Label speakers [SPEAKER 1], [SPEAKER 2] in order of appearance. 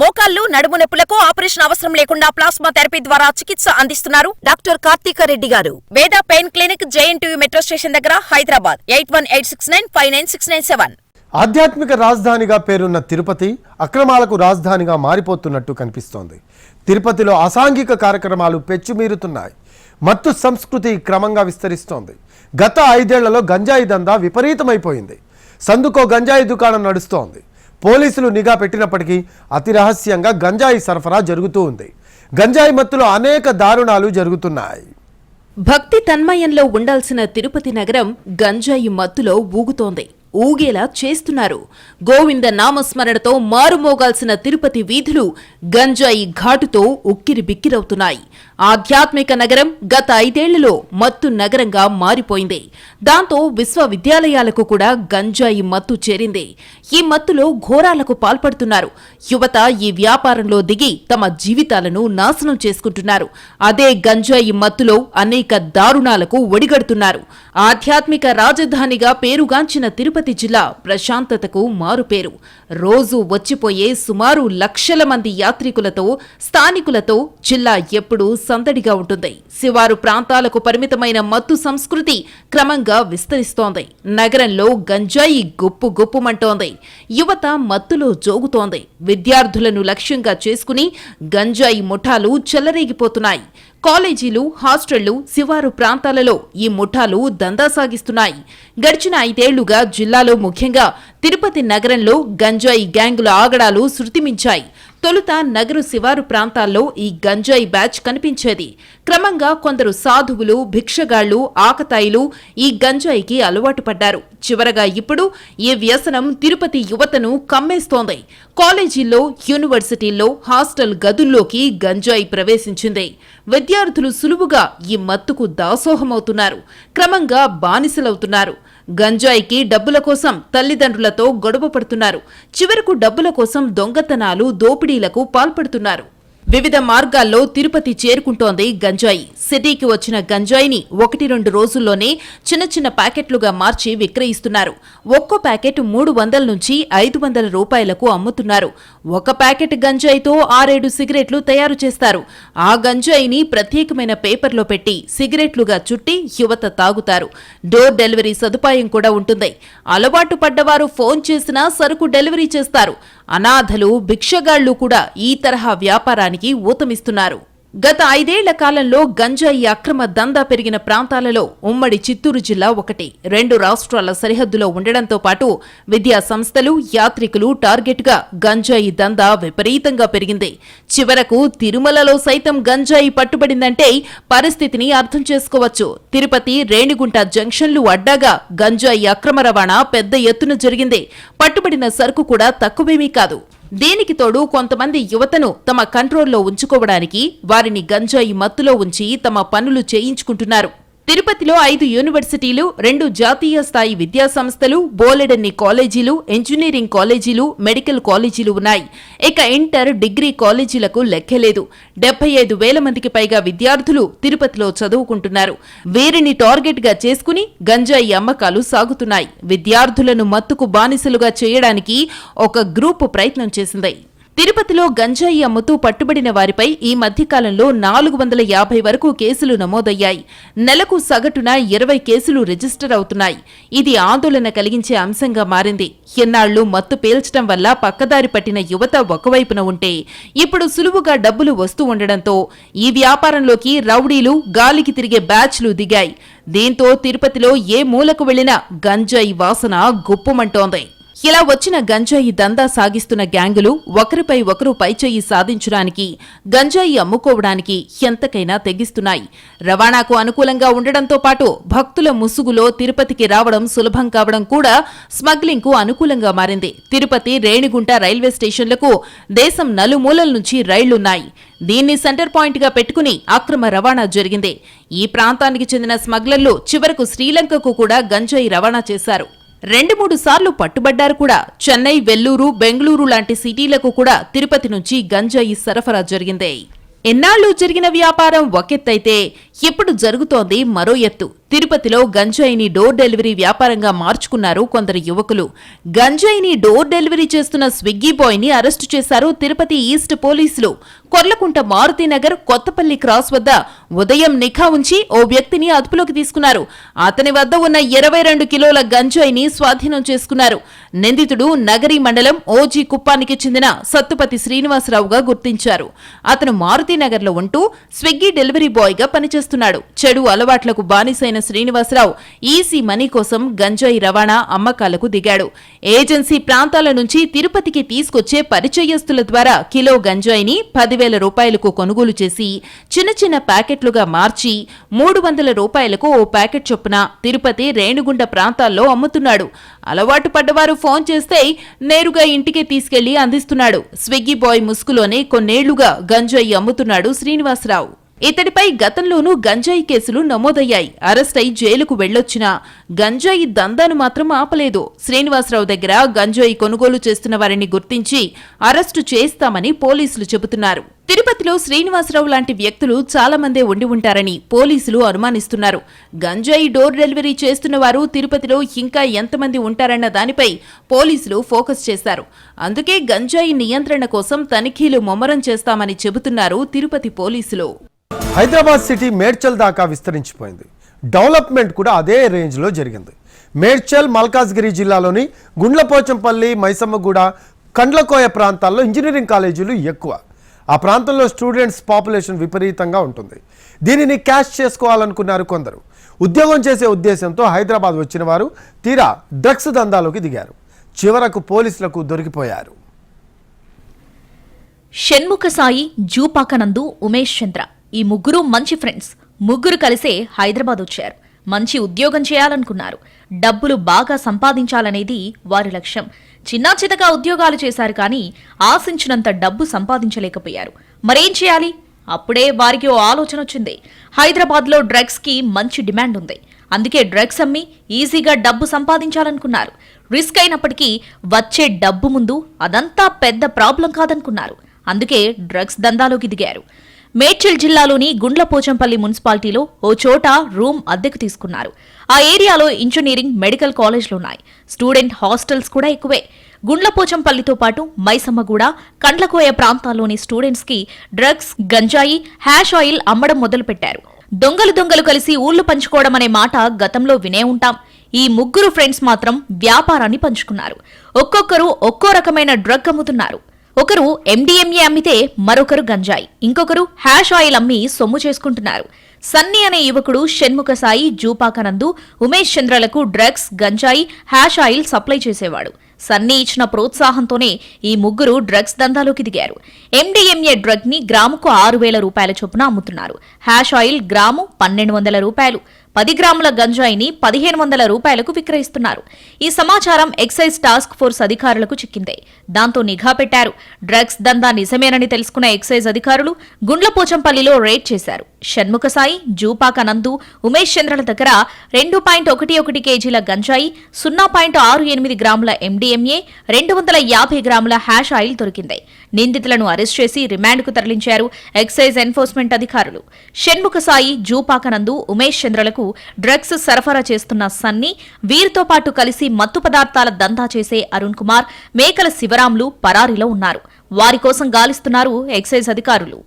[SPEAKER 1] మోకాళ్ళు నడుము నొప్పులకు ఆపరేషన్ అవసరం లేకుండా ప్లాస్మా థెరపీ ద్వారా చికిత్స అందిస్తున్నారు డాక్టర్ కార్తీక రెడ్డి గారు. Veda pain clinic JNTU metro station దగ్గర Hyderabad. Eight one eight six nine five nine six nine seven.
[SPEAKER 2] ఆధ్యాత్మిక రాజధానిగా పేరున్న తిరుపతి అక్రమాలకు రాజధానిగా మారిపోతున్నట్టు కనిపిస్తోంది. తిరుపతిలో అసాంఘిక కార్యక్రమాలు పెచ్చుమీరుతున్నాయి. మత్తు సంస్కృతి క్రమంగా విస్తరిస్తోంది. గత ఐదేళ్ళలో గంజాయి దందా విపరీతమైపోయింది. సందుకో గంజాయి దుకాణం నడుస్తోంది. పోలీసులు నిఘా పెట్టినప్పటికీ అతి రహస్యంగా గంజాయి సరఫరా జరుగుతూ ఉంది. గంజాయి మత్తులో అనేక దారుణాలు జరుగుతున్నాయి.
[SPEAKER 3] భక్తి తన్మయంలో ఉండాల్సిన తిరుపతి నగరం గంజాయి మత్తులో ఊగుతోంది. ఊగేలా చేస్తున్నారు. గోవింద నామస్మరణతో మారుమోగాల్సిన తిరుపతి వీధులు గంజాయి ఘాటుతో ఉక్కిరి బిక్కిరవుతున్నాయి ఆధ్యాత్మిక నగరం గత ఐదేళ్ళలో మత్తు నగరంగా మారిపోయింది. దాంతో విశ్వవిద్యాలయాలకు కూడా గంజాయి మత్తు చేరింది. ఈ మత్తులో ఘోరాలకు పాల్పడుతున్నారు. యువత ఈ వ్యాపారంలో దిగి తమ జీవితాలను నాశనం చేసుకుంటున్నారు. అదే గంజాయి మత్తులో అనేక దారుణాలకు ఒడిగడుతున్నారు. ఆధ్యాత్మిక రాజధానిగా పేరుగాంచిన తిరుపతి జిల్లా ప్రశాంతతకు మారుపేరు. రోజు వచ్చిపోయే సుమారు లక్షల మంది యాత్రికులతో స్థానికులతో జిల్లా ఎప్పుడూ సందడిగా ఉంటుంది. శివారు ప్రాంతాలకు పరిమితమైన మత్తు సంస్కృతి క్రమంగా విస్తరిస్తోంది. నగరంలో గంజాయి గుప్పు గుప్పుమంటోంది. యువత మత్తులో జోగుతోంది. విద్యార్థులను లక్ష్యంగా చేసుకుని గంజాయి ముఠాలు చెలరేగిపోతున్నాయి. కాలేజీలు హాస్టళ్ళు శివారు ప్రాంతాలలో ఈ ముఠాలు దందా సాగిస్తున్నాయి. గడిచిన ఐదేళ్ళుగా జిల్లాలో ముఖ్యంగా తిరుపతి నగరంలో గంజాయి గ్యాంగుల ఆగడాలు శృతిమించాయి. తొలుత నగరు శివారు ప్రాంతాల్లో ఈ గంజాయి బ్యాచ్ కనిపించేది. క్రమంగా కొందరు సాధువులు భిక్షగాళ్ళు ఆకతాయిలు ఈ గంజాయికి అలవాటు పడ్డారు. చివరగా ఇప్పుడు ఈ వ్యసనం తిరుపతి యువతను కమ్మేస్తోంది. కాలేజీల్లో యూనివర్సిటీల్లో హాస్టల్ గదుల్లోకి గంజాయి ప్రవేశించింది. విద్యార్థులు సులువుగా ఈ మత్తుకు దాసోహమవుతున్నారు. క్రమంగా బానిసలవుతున్నారు. గంజాయికి డబ్బుల కోసం తల్లిదండ్రులతో గొడవ పడుతున్నారు. చివరకు డబ్బుల కోసం దొంగతనాలు దోపిడీలకు పాల్పడుతున్నారు. వివిధ మార్గాల్లో తిరుపతి చేరుకుంటోంది గంజాయి. సిటీకి వచ్చిన గంజాయిని ఒకటి రెండు రోజుల్లోనే చిన్న చిన్న ప్యాకెట్లుగా మార్చి విక్రయిస్తున్నారు. ఒక్కో ప్యాకెట్ మూడు వందల నుంచి ఐదు వందల రూపాయలకు అమ్ముతున్నారు. ఒక ప్యాకెట్ గంజాయితో ఆరేడు సిగరెట్లు తయారు చేస్తారు. ఆ గంజాయిని ప్రత్యేకమైన పేపర్లో పెట్టి సిగరెట్లుగా చుట్టి యువత తాగుతారు. డోర్ డెలివరీ సదుపాయం కూడా ఉంటుంది. అలవాటు పడ్డవారు ఫోన్ చేసినా సరుకు డెలివరీ చేస్తారు. అనాథలు భిక్షగాళ్ళు కూడా ఈ తరహా వ్యాపారానికి ఊతమిస్తున్నారు. గత ఐదేళ్ళ కాలంలో గంజాయి అక్రమ దందా పెరిగిన ప్రాంతాలలో ఉమ్మడి చిత్తూరు జిల్లా ఒకటి. రెండు రాష్ట్రాల సరిహద్దులో ఉండడంతో పాటు విద్యా సంస్థలు యాత్రికులు టార్గెట్గా గంజాయి దందా విపరీతంగా పెరిగింది. చివరకు తిరుమలలో సైతం గంజాయి పట్టుబడిందంటే పరిస్థితిని అర్థం చేసుకోవచ్చు. తిరుపతి రేణిగుంట జంక్షన్లు అడ్డాగా గంజాయి అక్రమ రవాణా పెద్ద ఎత్తున జరిగింది. పట్టుబడిన సరుకు కూడా తక్కువేమీ కాదు. దీనికి తోడు కొంతమంది యువతను తమ కంట్రోల్లో ఉంచుకోవడానికి వారిని గంజాయి మత్తులో ఉంచి తమ పనులు చేయించుకుంటున్నారు. తిరుపతిలో ఐదు యూనివర్సిటీలు రెండు జాతీయ స్థాయి విద్యా సంస్థలు బోలెడన్ని కాలేజీలు ఇంజనీరింగ్ కాలేజీలు మెడికల్ కాలేజీలు ఉన్నాయి. ఇక ఇంటర్ డిగ్రీ కాలేజీలకు లెక్కలేదు డెబ్బై ఐదు వేల మందికి పైగా విద్యార్థులు తిరుపతిలో చదువుకుంటున్నారు. వీరిని టార్గెట్గా చేసుకుని గంజాయి అమ్మకాలు సాగుతున్నాయి. విద్యార్థులను మత్తుకు బానిసలుగా చేయడానికి ఒక గ్రూపు ప్రయత్నం చేసింది. తిరుపతిలో గంజాయి అమ్ముతూ పట్టుబడిన వారిపై ఈ మధ్యకాలంలో నాలుగు వందల యాభై వరకు కేసులు నమోదయ్యాయి. నెలకు సగటున ఇరవై కేసులు రిజిస్టర్ అవుతున్నాయి. ఇది ఆందోళన కలిగించే అంశంగా మారింది. ఎన్నాళ్ళు మత్తు పీల్చడం వల్ల పక్కదారి పట్టిన యువత ఒకవైపున ఉంటే ఇప్పుడు సులువుగా డబ్బులు వస్తూ ఉండడంతో ఈ వ్యాపారంలోకి రౌడీలు గాలికి తిరిగే బ్యాచ్లు దిగాయి. దీంతో తిరుపతిలో ఏ మూలకు వెళ్ళినా గంజాయి వాసన గుప్పమంటోంది. ఇలా వచ్చిన గంజాయి దందా సాగిస్తున్న గ్యాంగులు ఒకరిపై ఒకరు పైచేయి సాధించడానికి గంజాయి అమ్ముకోవడానికి ఎంతకైనా తెగిస్తున్నాయి. రవాణాకు అనుకూలంగా ఉండడంతో పాటు భక్తుల ముసుగులో తిరుపతికి రావడం సులభం కావడం కూడా స్మగ్లింగ్కు అనుకూలంగా మారింది. తిరుపతి రేణిగుంట రైల్వే స్టేషన్లకు దేశం నలుమూలల నుంచి రైళ్ళున్నాయి. దీన్ని సెంటర్ పాయింట్గా పెట్టుకుని అక్రమ రవాణా జరిగింది. ఈ ప్రాంతానికి చెందిన స్మగ్లర్లు చివరకు శ్రీలంకకు కూడా గంజాయి రవాణా చేశారు. రెండు మూడు సార్లు పట్టుబడ్డారు కూడా. చెన్నై వెల్లూరు బెంగళూరు లాంటి సిటీలకు కూడా తిరుపతి నుంచి గంజాయి సరఫరా జరిగింది. ఎన్నాళ్ళు జరిగిన వ్యాపారం ఒకెత్తైతే ఇప్పుడు జరుగుతోంది మరో ఎత్తు? తిరుపతిలో గంజాయిని డోర్ డెలివరీ వ్యాపారంగా మార్చుకున్నారు కొందరు యువకులు. గంజాయిని డోర్ డెలివరీ చేస్తున్న స్విగ్గీ బాయ్ని అరెస్టు చేశారు తిరుపతి ఈస్ట్ పోలీసులు. కొర్లకుంట మారుతినగర్ కొత్తపల్లి క్రాస్ వద్ద ఉదయం నిఘా ఉంచి ఓ వ్యక్తిని అదుపులోకి తీసుకున్నారు. అతని వద్ద ఉన్న ఇరవై రెండు కిలోల గంజాయిని స్వాధీనం చేసుకున్నారు. నిందితుడు నగరి మండలం ఓజీ కుప్పానికి చెందిన సత్తుపతి శ్రీనివాసరావుగా గుర్తించారు. అతను మారుతినగర్లో ఉంటూ స్విగ్గీ డెలివరీ బాయ్గా చేస్తున్నాడు. చెడు అలవాట్లకు బానిసైన శ్రీనివాసరావు ఈసీ మనీ కోసం గంజాయి రవాణా అమ్మకాలకు దిగాడు. ఏజెన్సీ ప్రాంతాల నుంచి తిరుపతికి తీసుకొచ్చే పరిచయస్తుల ద్వారా కిలో గంజాయిని పదివేల రూపాయలకు కొనుగోలు చేసి చిన్న చిన్న ప్యాకెట్లుగా మార్చి మూడు వందల రూపాయలకు ఓ ప్యాకెట్ చొప్పున తిరుపతి రేణుగుండ ప్రాంతాల్లో అమ్ముతున్నాడు. అలవాటు పడ్డవారు ఫోన్ చేస్తే నేరుగా ఇంటికే తీసుకెళ్ళి అందిస్తున్నాడు. స్విగ్గీ బాయ్ ముసుగులోనే కొన్నేళ్ళుగా గంజాయి అమ్ముతున్నాడు శ్రీనివాసరావు. ఇతడిపై గతంలోనూ గంజాయి కేసులు నమోదయ్యాయి. అరెస్ట్ అయి జైలుకు వెళ్ళొచ్చినా గంజాయి దందాను మాత్రం ఆపలేదు. శ్రీనివాసరావు దగ్గర గంజాయి కొనుగోలు చేస్తున్న వారిని గుర్తించి అరెస్టు చేస్తామని పోలీసులు చెబుతున్నారు. తిరుపతిలో శ్రీనివాసరావు లాంటి వ్యక్తులు చాలా మందే ఉండి ఉంటారని పోలీసులు అనుమానిస్తున్నారు. గంజాయి డోర్ డెలివరీ చేస్తున్న వారు తిరుపతిలో ఇంకా ఎంతమంది ఉంటారన్న దానిపై పోలీసులు ఫోకస్ చేశారు. అందుకే గంజాయి నియంత్రణ కోసం తనిఖీలు ముమ్మరం చేస్తామని చెబుతున్నారు తిరుపతి పోలీసులు.
[SPEAKER 2] హైదరాబాద్ సిటీ మేడ్చల్ దాకా విస్తరించిపోయింది. డెవలప్మెంట్ కూడా అదే రేంజ్లో జరిగింది. మేడ్చల్ మల్కాజ్గిరి జిల్లాలోని గుండ్లపోచంపల్లి మైసమ్మగూడ కండ్లకోయ ప్రాంతాల్లో ఇంజనీరింగ్ కాలేజీలు ఎక్కువ. ఆ ప్రాంతంలో స్టూడెంట్స్ పాపులేషన్ విపరీతంగా ఉంటుంది. దీనిని క్యాష్ చేసుకోవాలనుకున్నారు కొందరు. ఉద్యోగం చేసే ఉద్దేశంతో హైదరాబాద్ వచ్చిన వారు తీరా డ్రగ్స్ దందాలోకి దిగారు. చివరకు పోలీసులకు దొరికిపోయారు.
[SPEAKER 4] షణ్ముఖ సాయి జూపాకనందు ఉమేష్ చంద్ర. ఈ ముగ్గురు మంచి ఫ్రెండ్స్ ముగ్గురు కలిసే హైదరాబాద్ వచ్చారు. మంచి ఉద్యోగం చేయాలనుకున్నారు. డబ్బులు బాగా సంపాదించాలనేది వారి లక్ష్యం. చిన్నా చితగా ఉద్యోగాలు చేశారు కానీ ఆశించినంత డబ్బు సంపాదించలేకపోయారు. మరేం చేయాలి? అప్పుడే వారికి ఓ ఆలోచన వచ్చింది. హైదరాబాద్లో డ్రగ్స్కి మంచి డిమాండ్ ఉంది. అందుకే డ్రగ్స్ అమ్మి ఈజీగా డబ్బు సంపాదించాలనుకున్నారు. రిస్క్ అయినప్పటికీ వచ్చే డబ్బు ముందు అదంతా పెద్ద ప్రాబ్లం కాదనుకున్నారు. అందుకే డ్రగ్స్ దందాలోకి దిగారు. మేడ్చల్ జిల్లాలోని గుండ్లపోచంపల్లి మున్సిపాలిటీలో ఓ చోట రూమ్ అద్దెకు తీసుకున్నారు. ఆ ఏరియాలో ఇంజనీరింగ్ మెడికల్ కాలేజ్లున్నాయి. స్టూడెంట్ హాస్టల్స్ కూడా ఎక్కువే. గుండ్లపోచంపల్లితో పాటు మైసమ్మగూడ కండ్లకోయ ప్రాంతాల్లోని స్టూడెంట్స్కి డ్రగ్స్ గంజాయి హ్యాష్ ఆయిల్ అమ్మడం మొదలుపెట్టారు. దొంగలు దొంగలు కలిసి ఊళ్ళు పంచుకోవడం అనే మాట గతంలో వినే ఉంటాం. ఈ ముగ్గురు ఫ్రెండ్స్ మాత్రం వ్యాపారాన్ని పంచుకున్నారు. ఒక్కొక్కరు ఒక్కో రకమైన డ్రగ్ అమ్ముతున్నారు. ఒకరు ఎండిఎంఏ అమ్మితే మరొకరు గంజాయి. ఇంకొకరు హ్యాష్ ఆయిల్ అమ్మి సొమ్ము చేసుకుంటున్నారు. సన్నీ అనే యువకుడు షణ్ముఖ సాయి జూపాకనందు ఉమేష్ చంద్రలకు డ్రగ్స్ గంజాయి హ్యాష్ ఆయిల్ సప్లై చేసేవాడు. సన్నీ ఇచ్చిన ప్రోత్సాహంతోనే ఈ ముగ్గురు డ్రగ్స్ దందాలోకి దిగారు. ఎండిఎంఏ డ్రగ్ని గ్రాముకు ఆరు వేల రూపాయల చొప్పున అమ్ముతున్నారు. హ్యాష్ ఆయిల్ గ్రాము పన్నెండు వందల రూపాయలు. పది గ్రాముల గంజాయిని పదిహేను వందల రూపాయలకు విక్రయిస్తున్నారు. ఈ సమాచారం ఎక్సైజ్ టాస్క్ ఫోర్స్ అధికారులకు చిక్కింది. దాంతో నిఘా పెట్టారు. డ్రగ్స్ దందా నిజమేనని తెలుసుకున్న ఎక్సైజ్ అధికారులు గుండ్లపోచంపల్లిలో రేడ్ చేశారు. షణ్ముఖ సాయి జూపాక నందు ఉమేష్ చంద్రల దగ్గర రెండు పాయింట్ ఒకటి ఒకటి కేజీల గంజాయి సున్నా పాయింట్ ఆరు ఎనిమిది గ్రాముల ఎండిఎంఏ రెండు వందల యాభై గ్రాముల హ్యాష్ ఆయిల్ దొరికింది. నిందితులను అరెస్ట్ చేసి రిమాండ్కు తరలించారు ఎక్సైజ్ ఎన్ఫోర్స్మెంట్ అధికారులు. షణ్ముఖ సాయి జూపాకనందు ఉమేష్ చంద్రలకు డ్రగ్స్ సరఫరా చేస్తున్న సన్నీ వీరితో పాటు కలిసి మత్తు పదార్థాల దందా చేసే అరుణ్ కుమార్ మేకల శివరాములు పరారీలో ఉన్నారు. వారి కోసం గాలిస్తున్నారు ఎక్సైజ్ అధికారులు.